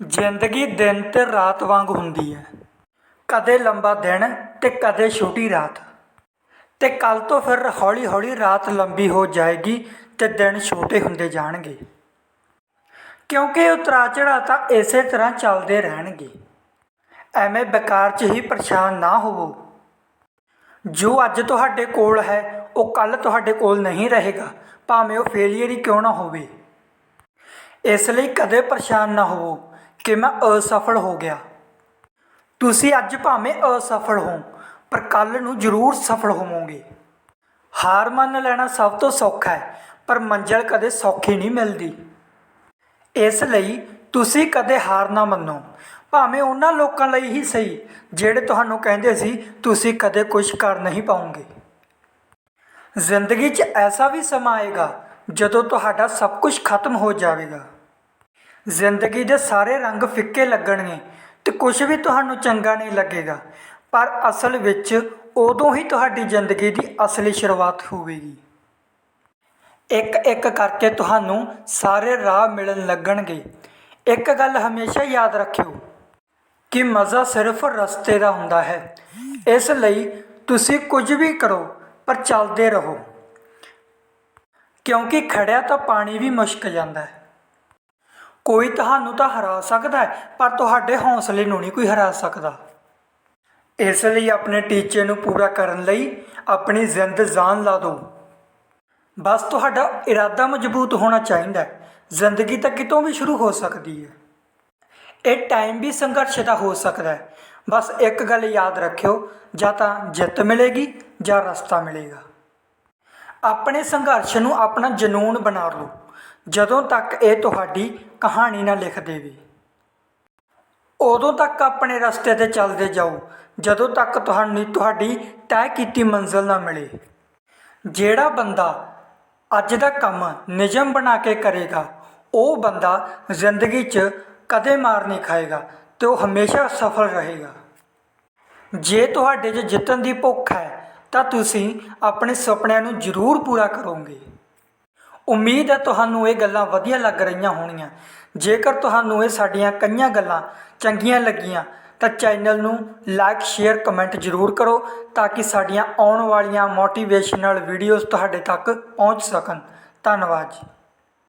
ਜ਼ਿੰਦਗੀ ਦਿਨ ਤੇ ਰਾਤ ਵਾਂਗ ਹੁੰਦੀ ਹੈ। ਕਦੇ ਲੰਬਾ ਦਿਨ ਤੇ ਕਦੇ ਛੋਟੀ ਰਾਤ। ਤੇ ਕੱਲ ਤੋਂ ਫਿਰ ਹੌਲੀ ਹੌਲੀ ਰਾਤ ਲੰਬੀ ਹੋ ਜਾਏਗੀ ਤੇ ਦਿਨ ਛੋਟੇ ਹੁੰਦੇ ਜਾਣਗੇ। ਕਿਉਂਕਿ ਉਤਰਾ ਚੜਾ ਤਾਂ ਇਸੇ ਤਰ੍ਹਾਂ ਚੱਲਦੇ ਰਹਿਣਗੇ। ਐਵੇਂ ਬੇਕਾਰ 'ਚ ਹੀ ਪਰੇਸ਼ਾਨ ਨਾ ਹੋਵੋ। ਜੋ ਅੱਜ ਤੁਹਾਡੇ ਕੋਲ ਹੈ, ਉਹ ਕੱਲ ਤੁਹਾਡੇ ਕੋਲ ਨਹੀਂ ਰਹੇਗਾ। ਭਾਵੇਂ ਉਹ ਫੇਲੀਅਰ ਹੀ ਕਿਉਂ ਨਾ ਹੋਵੇ। ਇਸ ਲਈ ਕਦੇ ਪਰੇਸ਼ਾਨ ਨਾ ਹੋਵੋ। ਕਿ ਮੈਂ ਅਸਫਲ ਹੋ ਗਿਆ। ਤੁਸੀਂ ਅੱਜ ਭਾਵੇਂ ਅਸਫਲ ਹੋ, ਪਰ ਕੱਲ ਨੂੰ ਜ਼ਰੂਰ ਸਫਲ ਹੋਵੋਗੇ। ਹਾਰ ਮੰਨ ਲੈਣਾ ਸਭ ਤੋਂ ਸੌਖਾ ਹੈ, ਪਰ ਮੰਜ਼ਲ ਕਦੇ ਸੌਖੀ ਨਹੀਂ ਮਿਲਦੀ। ਇਸ ਲਈ ਤੁਸੀਂ ਕਦੇ ਹਾਰ ਨਾ ਮੰਨੋ। ਭਾਵੇਂ ਉਹਨਾਂ ਲੋਕਾਂ ਲਈ ਹੀ ਸਹੀ, ਜਿਹੜੇ ਤੁਹਾਨੂੰ ਕਹਿੰਦੇ ਸੀ, ਤੁਸੀਂ ਕਦੇ ਕੁਝ ਕਰ ਨਹੀਂ ਪਾਉਂਗੇ ਜ਼ਿੰਦਗੀ 'ਚ ਐਸਾ ਵੀ ਸਮਾਂ ਆਏਗਾ, ਜਦੋਂ ਤੁਹਾਡਾ ਸਭ ਕੁਝ ਖਤਮ ਹੋ ਜਾਵੇਗਾ। ਜ਼ਿੰਦਗੀ ਦੇ ਸਾਰੇ ਰੰਗ ਫਿੱਕੇ ਲੱਗਣਗੇ ਅਤੇ ਕੁਛ ਵੀ ਤੁਹਾਨੂੰ ਚੰਗਾ ਨਹੀਂ ਲੱਗੇਗਾ। ਪਰ ਅਸਲ ਵਿੱਚ ਉਦੋਂ ਹੀ ਤੁਹਾਡੀ ਜ਼ਿੰਦਗੀ ਦੀ ਅਸਲੀ ਸ਼ੁਰੂਆਤ ਹੋਵੇਗੀ। ਇੱਕ ਇੱਕ ਕਰਕੇ ਤੁਹਾਨੂੰ ਸਾਰੇ ਰਾਹ ਮਿਲਣ ਲੱਗਣਗੇ। ਇੱਕ ਗੱਲ ਹਮੇਸ਼ਾ ਯਾਦ ਰੱਖਿਓ ਕਿ ਮਜ਼ਾ ਸਿਰਫ ਰਸਤੇ ਦਾ ਹੁੰਦਾ ਹੈ। ਇਸ ਲਈ ਤੁਸੀਂ ਕੁਝ ਵੀ ਕਰੋ, ਪਰ ਚੱਲਦੇ ਰਹੋ। ਕਿਉਂਕਿ ਖੜਿਆ ਤਾਂ ਪਾਣੀ ਵੀ ਮੁਸ਼ਕ ਜਾਂਦਾ ਹੈ। ਕੋਈ ਤੁਹਾਨੂੰ ਤਾਂ ਹਰਾ ਸਕਦਾ ਹੈ, ਪਰ ਤੁਹਾਡੇ ਹੌਸਲੇ ਨੂੰ ਨਹੀਂ ਕੋਈ ਹਰਾ ਸਕਦਾ। ਇਸ ਲਈ ਆਪਣੇ ਟੀਚੇ ਨੂੰ ਪੂਰਾ ਕਰਨ ਲਈ ਆਪਣੀ ਜ਼ਿੰਦ ਜਾਨ ਲਾ ਦਿਓ। ਬਸ ਤੁਹਾਡਾ ਇਰਾਦਾ ਮਜ਼ਬੂਤ ਹੋਣਾ ਚਾਹੀਦਾ ਹੈ। ਜ਼ਿੰਦਗੀ ਤਾਂ ਕਿਤੋਂ ਵੀ ਸ਼ੁਰੂ ਹੋ ਸਕਦੀ ਹੈ। ਇਹ ਟਾਈਮ ਵੀ ਸੰਘਰਸ਼ ਦਾ ਹੋ ਸਕਦਾ ਹੈ। ਬਸ ਇੱਕ ਗੱਲ ਯਾਦ ਰੱਖਿਓ, ਜਾਂ ਤਾਂ ਜਿੱਤ ਮਿਲੇਗੀ, ਜਾਂ ਰਸਤਾ ਮਿਲੇਗਾ। ਆਪਣੇ ਸੰਘਰਸ਼ ਨੂੰ ਆਪਣਾ ਜਨੂਨ ਬਣਾ ਲਓ। ਜਦੋਂ ਤੱਕ ਇਹ ਤੁਹਾਡੀ ਕਹਾਣੀ ਨਾ ਲਿਖ ਦੇਵੇ। ਉਦੋਂ ਤੱਕ ਆਪਣੇ ਰਸਤੇ ਤੇ ਚੱਲਦੇ ਜਾਓ, ਜਦੋਂ ਤੱਕ ਤੁਹਾਨੂੰ ਤੁਹਾਡੀ ਤੈਅ ਕੀਤੀ ਮੰਜ਼ਿਲ ਨਾ ਮਿਲੇ। ਜਿਹੜਾ ਬੰਦਾ ਅੱਜ ਦਾ ਕੰਮ ਨਿਯਮ ਬਣਾ ਕੇ ਕਰੇਗਾ, ਉਹ ਬੰਦਾ ਜ਼ਿੰਦਗੀ 'ਚ ਕਦੇ ਮਾਰ ਨਹੀਂ ਖਾਏਗਾ ਤੇ ਉਹ ਹਮੇਸ਼ਾ ਸਫਲ ਰਹੇਗਾ। ਜੇ ਤੁਹਾਡੇ 'ਚ ਜਿੱਤਣ ਦੀ ਭੁੱਖ ਹੈ, ਤਾਂ ਤੁਸੀਂ ਆਪਣੇ ਸੁਪਨਿਆਂ ਨੂੰ ਜ਼ਰੂਰ ਪੂਰਾ ਕਰੋਗੇ। ਉਮੀਦ ਹੈ ਤੁਹਾਨੂੰ ਇਹ ਗੱਲਾਂ ਵਧੀਆ ਲੱਗ ਰਹੀਆਂ ਹੋਣਗੀਆਂ ਜੇਕਰ ਤੁਹਾਨੂੰ ਇਹ ਸਾਡੀਆਂ ਕਈਆਂ ਗੱਲਾਂ ਚੰਗੀਆਂ ਲੱਗੀਆਂ, ਤਾਂ ਚੈਨਲ ਨੂੰ ਲਾਈਕ, ਸ਼ੇਅਰ, ਕਮੈਂਟ ਜ਼ਰੂਰ ਕਰੋ ਤਾਂ ਕਿ ਸਾਡੀਆਂ ਆਉਣ ਵਾਲੀਆਂ ਮੋਟੀਵੇਸ਼ਨਲ ਵੀਡੀਓਜ਼ ਤੁਹਾਡੇ ਤੱਕ ਪਹੁੰਚ ਸਕਣ। ਧੰਨਵਾਦ ਜੀ।